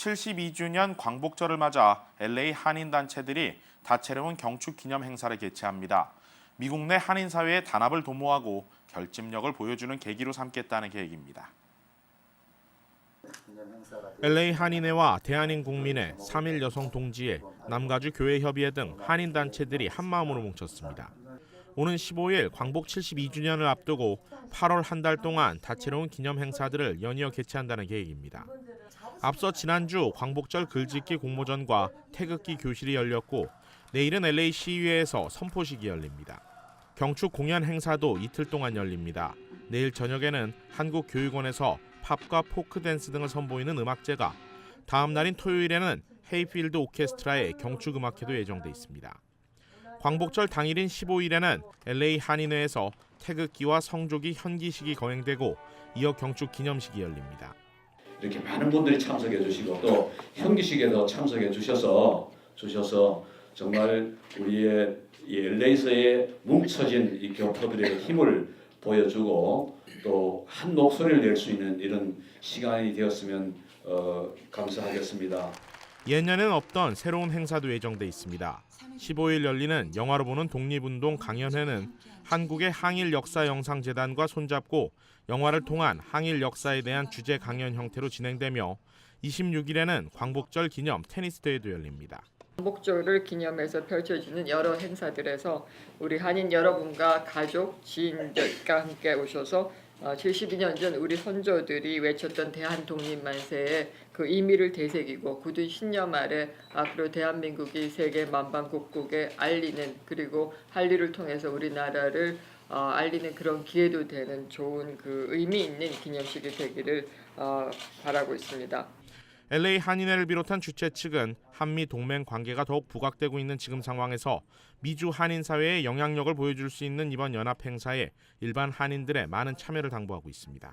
72주년 광복절을 맞아 LA 한인 단체들이 다채로운 경축 기념 행사를 개최합니다. 미국 내 한인 사회의 단합을 도모하고 결집력을 보여주는 계기로 삼겠다는 계획입니다. LA 한인회와 대한인 국민회, 3일 여성 동지회, 남가주 교회 협의회 등 한인 단체들이 한마음으로 뭉쳤습니다. 오는 15일 광복 72주년을 앞두고 8월 한 달 동안 다채로운 기념 행사들을 연이어 개최한다는 계획입니다. 앞서 지난주 광복절 글짓기 공모전과 태극기 교실이 열렸고 내일은 LA 시의회에서 선포식이 열립니다. 경축 공연 행사도 이틀 동안 열립니다. 내일 저녁에는 한국교육원에서 팝과 포크 댄스 등을 선보이는 음악제가 다음 날인 토요일에는 헤이필드 오케스트라의 경축 음악회도 예정돼 있습니다. 광복절 당일인 15일에는 LA 한인회에서 태극기와 성조기 현기식이 거행되고 이어 경축 기념식이 열립니다. 이렇게 많은 분들이 참석해 주시고 또 현기식에도 참석해 주셔서 주셔서 정말 우리의 이 LA에서의 뭉쳐진 이 교포들의 힘을 보여주고 또 한 목소리를 낼 수 있는 이런 시간이 되었으면 어, 감사하겠습니다. 예년엔 없던 새로운 행사도 예정돼 있습니다. 15일 열리는 영화로 보는 독립운동 강연회는 한국의 항일 역사 영상 재단과 손잡고 영화를 통한 항일 역사에 대한 주제 강연 형태로 진행되며 26일에는 광복절 기념 테니스 대회도 열립니다. 광복절을 기념해서 펼쳐지는 여러 행사들에서 우리 한인 여러분과 가족, 지인들과 함께 오셔서 어, 72년 전 우리 선조들이 외쳤던 대한 독립 만세의 그 의미를 되새기고 굳은 신념 아래 앞으로 대한민국이 세계 만방국국에 알리는 그리고 할 일을 통해서 우리나라를 어, 알리는 그런 기회도 되는 좋은 그 의미 있는 기념식이 되기를 어, 바라고 있습니다. LA 한인회를 비롯한 주최 측은 한미 동맹 관계가 더욱 부각되고 있는 지금 상황에서 미주 한인 사회의 영향력을 보여줄 수 있는 이번 연합 행사에 일반 한인들의 많은 참여를 당부하고 있습니다.